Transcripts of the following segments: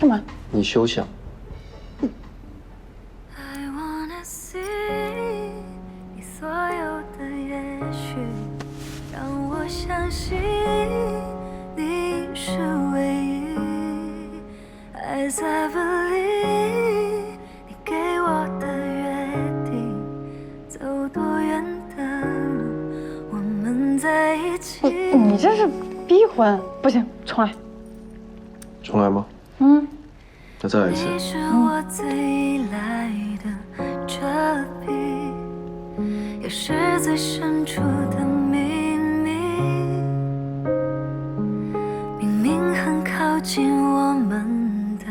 干嘛？你休想！I wanna see 你所有的也许，让我相信你是唯一。As I believe 你给我的约定，走多远的路，我们在一起。你你这是逼婚，不行，重来。重来吗？嗯，那再来一次。你是我最依赖的也是最深处的秘密。明明很靠近我们的。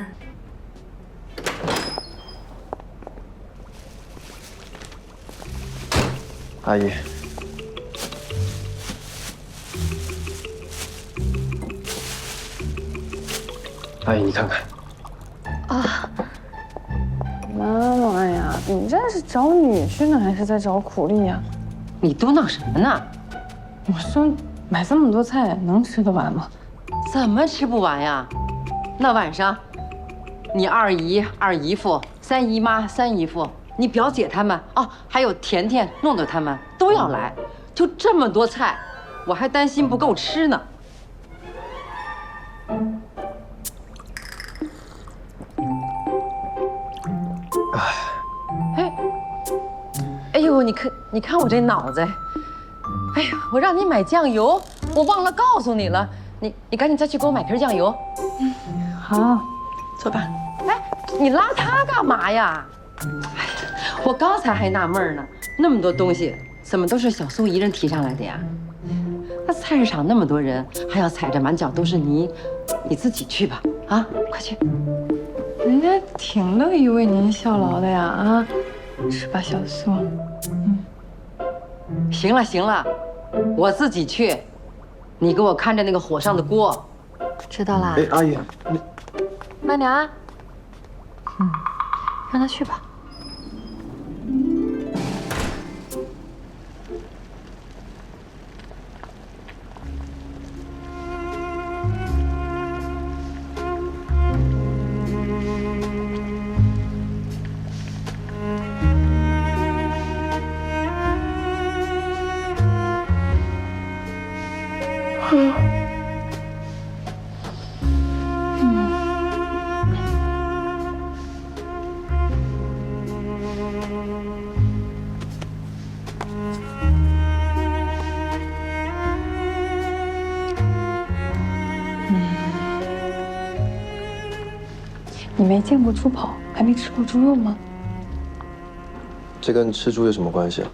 阿姨，阿姨，你看看，啊妈妈呀，你这是找女婿呢，还是在找苦力呀？你嘟囔什么呢？我说买这么多菜能吃得完吗？怎么吃不完呀？那晚上，你二姨、二姨夫、三姨妈、三姨夫，你表姐他们哦，还有甜甜、诺诺他们都要来，就这么多菜，我还担心不够吃呢。呦，你看，你看我这脑子，哎呀，我让你买酱油，我忘了告诉你了，你你赶紧再去给我买瓶酱油。好，走吧。哎，你拉他干嘛呀？哎呀，我刚才还纳闷呢，那么多东西，怎么都是小苏一人提上来的呀？那菜市场那么多人，还要踩着满脚都是泥，你自己去吧。啊，快去。人家挺乐意为您效劳的呀啊，是吧，小苏？行了行了，我自己去，你给我看着那个火上的锅。知道啦哎，阿姨，你慢点啊。嗯，让他去吧。你没见过猪跑，还没吃过猪肉吗？这跟吃猪有什么关系啊？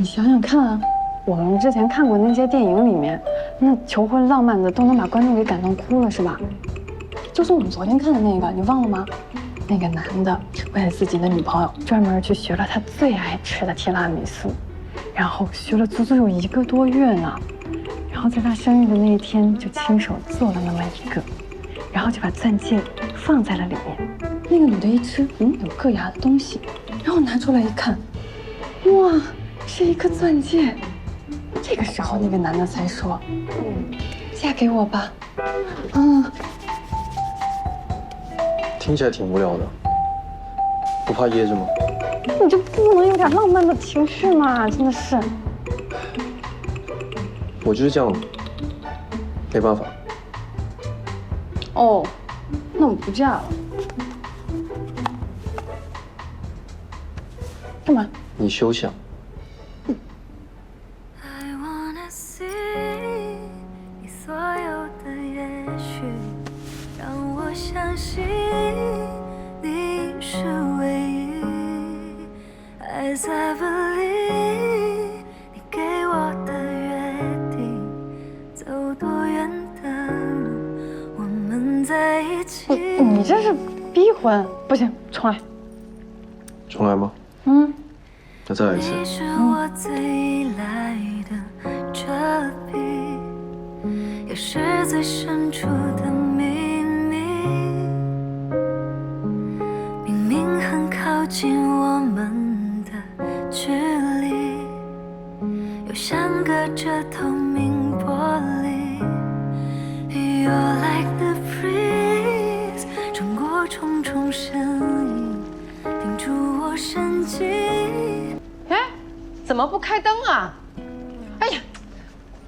你想想看啊，我们之前看过那些电影里面，那求婚浪漫的都能把观众给感动哭了，是吧？就是我们昨天看的那个，你忘了吗？那个男的为了自己的女朋友，专门去学了他最爱吃的提拉米苏，然后学了足足有一个多月呢。然后在他生日的那一天，就亲手做了那么一个，然后就把钻戒放在了里面。那个女的一吃，嗯，有硌牙的东西，然后拿出来一看，哇，是一颗钻戒。这个时候，那个男的才说：“嗯，嫁给我吧。”嗯，听起来挺无聊的，不怕噎着吗？你就不能有点浪漫的情绪吗？真的是。我就是这样，没办法。哦，那我不嫁了。干嘛？你休想！Believe 你给我的约定，走多远的路，我们在一起。你你这是逼婚，不行，重来。重来吗？嗯，那再来一次。你是我最依赖的遮蔽，也是最深处的秘密。明明很靠近像隔着透明玻璃。You're like the breeze，穿过重重声音，定住我神经。哎，怎么不开灯啊？哎呀，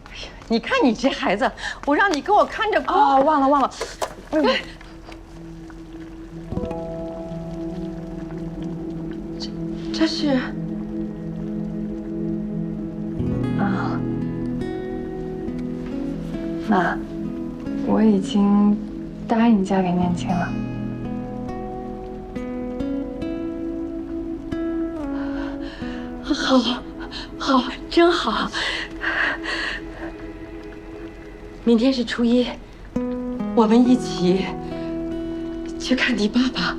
哎呀，你看你这孩子，我让你给我看着光。啊，忘了忘了。哎，这是妈，我已经答应嫁给念青了。好，好，真好。明天是初一，我们一起去看你爸爸。